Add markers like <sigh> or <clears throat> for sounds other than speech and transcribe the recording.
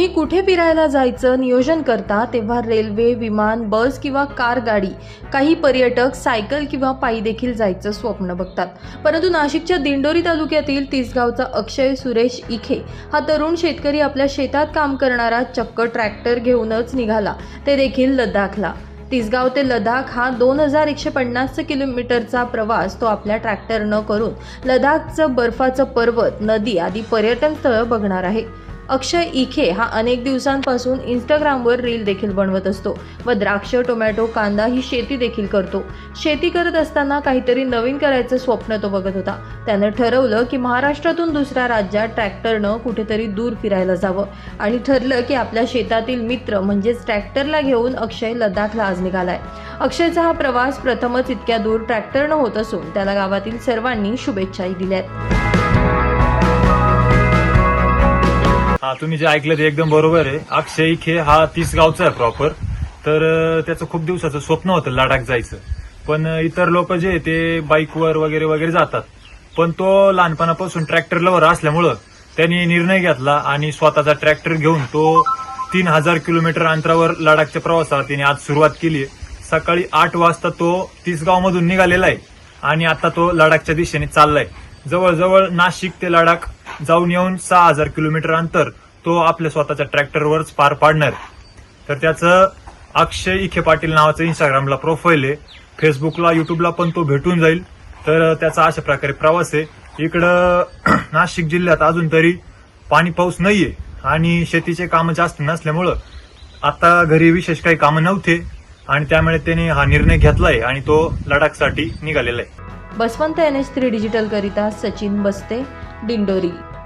तुम्ही कुठे फिरायला जायचं नियोजन करता तेव्हा रेल्वे विमान बस किंवा कार गाडी काही पर्यटक सायकल किंवा पायी देखील जायचं स्वप्न बघतात. परंतु नाशिकच्या दिंडोरी तालुक्यातील तिसगावचा अक्षय सुरेश इखे हा तरुण शेतकरी आपल्या शेतात काम करणारा चक्क ट्रॅक्टर घेऊनच निघाला. ते देखील लडाखला तिसगाव ते लडाख हा दोन हजार एकशे पन्नास किलोमीटरचा प्रवास तो आपल्या ट्रॅक्टरनं करून लडाखचं बर्फाचं पर्वत नदी आदी पर्यटन स्थळं बघणार आहे. अक्षय इखे हा अनेक दिवसांपासून इंस्टाग्रामवर रील देखील बनवत असतो व द्राक्ष टोमॅटो कांदा ही शेती देखील करतो. शेती करत असताना काहीतरी नवीन करायचं स्वप्न तो बघत होता. त्यानं ठरवलं की महाराष्ट्रातून दुसऱ्या राज्यात ट्रॅक्टरनं कुठेतरी दूर फिरायला जावं. आणि ठरलं की आपल्या शेतातील मित्र म्हणजेच ट्रॅक्टरला घेऊन अक्षय लडाखला आज निघालाय. अक्षयचा हा प्रवास प्रथमच इतक्या दूर ट्रॅक्टरनं होत असून त्याला गावातील सर्वांनी शुभेच्छाही दिल्यात. तुम्ही जे ऐकलं ते एकदम बरोबर आहे. अक्षय खे हा तीस गावचा आहे प्रॉपर तर त्याचं खूप दिवसाचं स्वप्न होतं लडाख जायचं. पण इतर लोक जे ते बाईकवर वगैरे वगैरे जातात. पण तो लहानपणापासून ट्रॅक्टर लवर असल्यामुळं त्यांनी निर्णय घेतला आणि स्वतःचा ट्रॅक्टर घेऊन तो तीन हजार किलोमीटर अंतरावर लडाखच्या प्रवासाला त्याने आज सुरुवात केली आहे. सकाळी आठ वाजता तो तीसगावमधून निघालेला आहे आणि आता तो लडाखच्या दिशेने चाललाय. जवळजवळ नाशिक ते लडाख जाऊन येऊन सहा हजार किलोमीटर अंतर तो आपल्या स्वतःच्या ट्रॅक्टरवरच पार पाडणार तर त्याचं अक्षय इखे पाटील नावाचं इंस्टाग्रामला प्रोफाईल आहे. फेसबुकला युट्यूबला पण तो भेटून जाईल. तर त्याचा अशा प्रकारे प्रवास आहे. इकडं <clears throat> नाशिक जिल्ह्यात अजून तरी पाणी पाऊस नाहीये. आणि शेतीचे कामं जास्त नसल्यामुळं आता घरी विशेष काही कामं नव्हते. आणि त्यामुळे त्याने हा निर्णय घेतलाय आणि तो लडाखसाठी निघालेला आहे. Baswant N H three digital करिता सचिन बस्ते दिंडोरी